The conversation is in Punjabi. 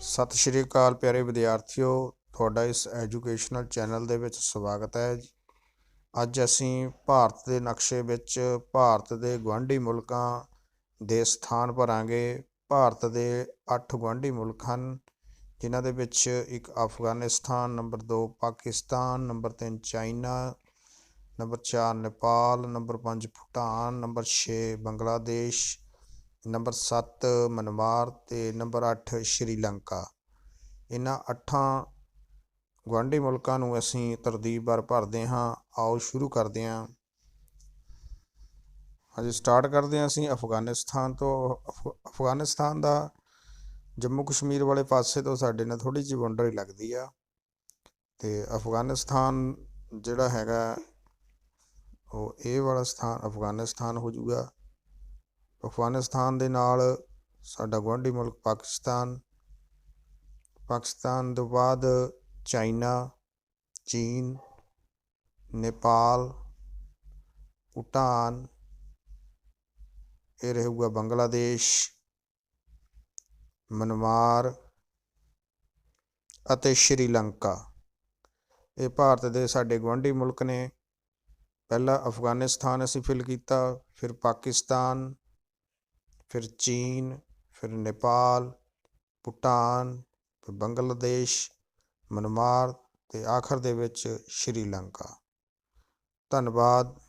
ਸਤਿ ਸ਼੍ਰੀ ਅਕਾਲ ਪਿਆਰੇ ਵਿਦਿਆਰਥੀਓ, ਤੁਹਾਡਾ ਇਸ ਐਜੂਕੇਸ਼ਨਲ ਚੈਨਲ ਦੇ ਵਿੱਚ ਸਵਾਗਤ ਹੈ ਅੱਜ ਅਸੀਂ ਭਾਰਤ ਦੇ ਨਕਸ਼ੇ ਵਿੱਚ ਭਾਰਤ ਦੇ ਗੁਆਂਢੀ ਮੁਲਕਾਂ ਦੇ ਸਥਾਨ ਭਰਾਂਗੇ। ਭਾਰਤ ਦੇ 8 ਗੁਆਂਢੀ ਮੁਲਕ ਹਨ, ਜਿਨ੍ਹਾਂ ਦੇ ਵਿੱਚ ਇੱਕ Afghanistan, number 2 Pakistan, number 3 China, number 4 Nepal, number 5 Bhutan, number 6 Bangladesh number 7 Myanmar ਤੇ ਨੰਬਰ 8 ਸ਼੍ਰੀਲੰਕਾ। ਇਹਨਾਂ ਅੱਠਾਂ ਗੁਆਂਢੀ ਮੁਲਕਾਂ ਨੂੰ ਅਸੀਂ ਤਰਤੀਬਵਾਰ ਭਰਦੇ ਹਾਂ। ਆਓ ਸ਼ੁਰੂ ਕਰਦੇ ਹਾਂ। ਹਾਂਜੀ ਸਟਾਰਟ ਕਰਦੇ ਹਾਂ ਅਸੀਂ ਅਫਗਾਨਿਸਤਾਨ ਤੋਂ। ਅਫ- ਅਫਗਾਨਿਸਤਾਨ ਦਾ ਜੰਮੂ ਕਸ਼ਮੀਰ ਵਾਲੇ ਪਾਸੇ ਤੋਂ ਸਾਡੇ ਨਾਲ ਥੋੜੀ ਜਿਹੀ ਬਾਉਂਡਰੀ ਲੱਗਦੀ ਆ। ਤੇ ਅਫਗਾਨਿਸਤਾਨ ਜਿਹੜਾ ਹੈਗਾ, ਉਹ ਇਹ ਵਾਲਾ ਸਥਾਨ ਅਫਗਾਨਿਸਤਾਨ ਹੋ ਜਾਊਗਾ। ਅਫਗਾਨਿਸਤਾਨ ਦੇ ਨਾਲ ਸਾਡਾ ਗੁਆਂਢੀ ਮੁਲਕ ਪਾਕਿਸਤਾਨ। ਪਾਕਿਸਤਾਨ ਤੋਂ ਬਾਅਦ ਚਾਈਨਾ, ਚੀਨ, ਨੇਪਾਲ, ਭੂਟਾਨ, ਇਹ ਰਹੂਗਾ ਬੰਗਲਾਦੇਸ਼, ਮਨਮਾਰ ਅਤੇ ਸ਼੍ਰੀਲੰਕਾ। ਇਹ ਭਾਰਤ ਦੇ ਸਾਡੇ ਗੁਆਂਢੀ ਮੁਲਕ ਨੇ। ਪਹਿਲਾ ਅਫਗਾਨਿਸਤਾਨ ਅਸੀਂ ਫਿਲ ਕੀਤਾ, ਫਿਰ ਪਾਕਿਸਤਾਨ ਫਿਰ ਚੀਨ ਫਿਰ ਨੇਪਾਲ ਭੂਟਾਨ ਫਿਰ ਬੰਗਲਾਦੇਸ਼ ਮਨਮਾਰ ਅਤੇ ਆਖਰ ਦੇ ਵਿੱਚ ਸ਼੍ਰੀਲੰਕਾ। ਧੰਨਵਾਦ।